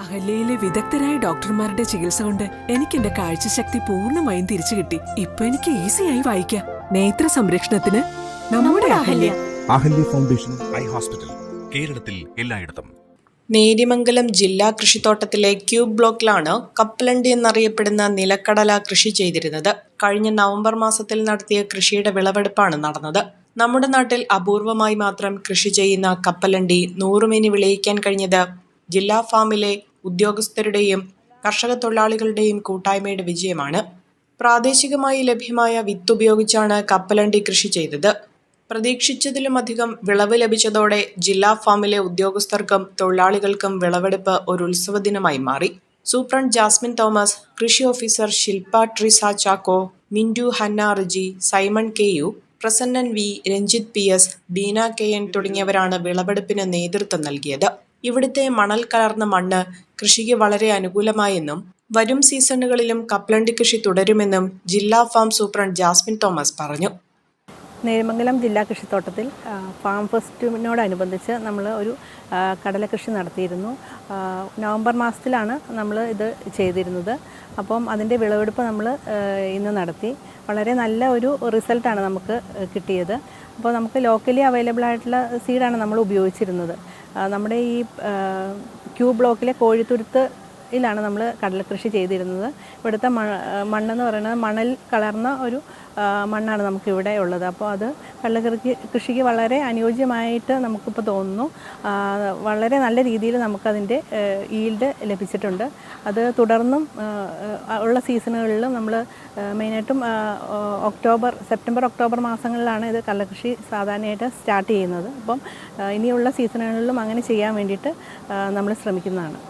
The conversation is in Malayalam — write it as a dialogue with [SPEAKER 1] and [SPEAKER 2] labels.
[SPEAKER 1] അഹല്യയിലെ വിദഗ്ധരായ ഡോക്ടർമാരുടെ ചികിത്സ കൊണ്ട് എനിക്ക് എന്റെ കാഴ്ചശക്തി പൂർണമായും തിരിച്ചു കിട്ടി. ഇപ്പൊ എനിക്ക് ഈസിയായി വായിക്കാം. നേത്ര സംരക്ഷണത്തിന് നമ്മുടെ Ahalya.
[SPEAKER 2] Ahalya foundation eye hospital കേരളത്തിൽ എല്ലായിടത്തും.
[SPEAKER 3] നേര്യമംഗലം ജില്ലാ കൃഷിത്തോട്ടത്തിലെ ക്യൂബ് ബ്ലോക്കിലാണ് കപ്പലണ്ടി എന്നറിയപ്പെടുന്ന നിലക്കടല കൃഷി ചെയ്തിരുന്നത്. കഴിഞ്ഞ നവംബർ മാസത്തിൽ നടത്തിയ കൃഷിയുടെ വിളവെടുപ്പാണ് നടന്നത്. നമ്മുടെ നാട്ടിൽ അപൂർവമായി മാത്രം കൃഷി ചെയ്യുന്ന കപ്പലണ്ടി നൂറുമേനി വിളയിക്കാൻ കഴിഞ്ഞത് ജില്ലാ ഫാമിലെ ഉദ്യോഗസ്ഥരുടെയും കർഷക തൊഴിലാളികളുടെയും കൂട്ടായ്മയുടെ വിജയമാണ്. പ്രാദേശികമായി ലഭ്യമായ വിത്തുപയോഗിച്ചാണ് കപ്പലണ്ടി കൃഷി ചെയ്തത്. പ്രതീക്ഷിച്ചതിലുമധികം വിളവ് ലഭിച്ചതോടെ ജില്ലാ ഫാമിലെ ഉദ്യോഗസ്ഥർക്കും തൊഴിലാളികൾക്കും വിളവെടുപ്പ് ഒരു ഉത്സവ ദിനമായി മാറി. സൂപ്രണ്ട് ജാസ്മിൻ തോമസ് കൃഷി officer Shilpa Trisa Chacko Mindu Hanna Riji Simon K U Prasannan V Ranjith P S Beena K N തുടങ്ങിയവരാണ് വിളവെടുപ്പിന് നേതൃത്വം നൽകിയത്. ഇവിടുത്തെ മണൽ കലർന്ന മണ്ണ് കൃഷിക്ക് വളരെ അനുകൂലമായെന്നും വരും സീസണുകളിലും കപ്പലണ്ടി കൃഷി തുടരുമെന്നും ജില്ലാ ഫാം സൂപ്രണ്ട് ജാസ്മിൻ തോമസ് പറഞ്ഞു.
[SPEAKER 4] നേരമംഗലം ജില്ലാ കൃഷിത്തോട്ടത്തിൽ ഫാം ഫെസ്റ്റിനോടനുബന്ധിച്ച് നമ്മൾ ഒരു കടല കൃഷി നടത്തിയിരുന്നു. നവംബർ മാസത്തിലാണ് നമ്മൾ ഇത് ചെയ്തിരുന്നത്. അപ്പം അതിന്റെ വിളവെടുപ്പ് നമ്മൾ ഇന്ന് നടത്തി. വളരെ നല്ല ഒരു റിസൾട്ടാണ് നമുക്ക് കിട്ടിയത്. അപ്പോൾ നമുക്ക് ലോക്കലി അവൈലബിൾ ആയിട്ടുള്ള സീഡാണ് നമ്മൾ ഉപയോഗിച്ചിരുന്നത്. നമ്മുടെ ഈ ക്യൂ ബ്ലോക്കിലെ കോഴിത്തുരുത്ത് ിലാണ് നമ്മൾ കടലക്കൃഷി ചെയ്തിരുന്നത്. ഇവിടുത്തെ മണ്ണെന്ന് പറയുന്നത് മണൽ കലർന്ന ഒരു മണ്ണാണ് നമുക്കിവിടെ ഉള്ളത്. അപ്പോൾ അത് കടലക്കൃഷി കൃഷിക്ക് വളരെ അനുയോജ്യമായിട്ട് നമുക്കിപ്പോൾ തോന്നുന്നു. വളരെ നല്ല രീതിയിൽ നമുക്കതിന്റെ ഈൽഡ് ലഭിച്ചിട്ടുണ്ട്. അത് തുടർന്നും ഉള്ള സീസണുകളിലും നമ്മൾ മെയിനായിട്ടും ഒക്ടോബർ സെപ്റ്റംബർ ഒക്ടോബർ മാസങ്ങളിലാണ് ഇത് കടലക്കൃഷി സാധാരണയായിട്ട് സ്റ്റാർട്ട് ചെയ്യുന്നത്. അപ്പം ഇനിയുള്ള സീസണുകളിലും അങ്ങനെ ചെയ്യാൻ വേണ്ടിയിട്ട് നമ്മൾ ശ്രമിക്കുന്നതാണ്.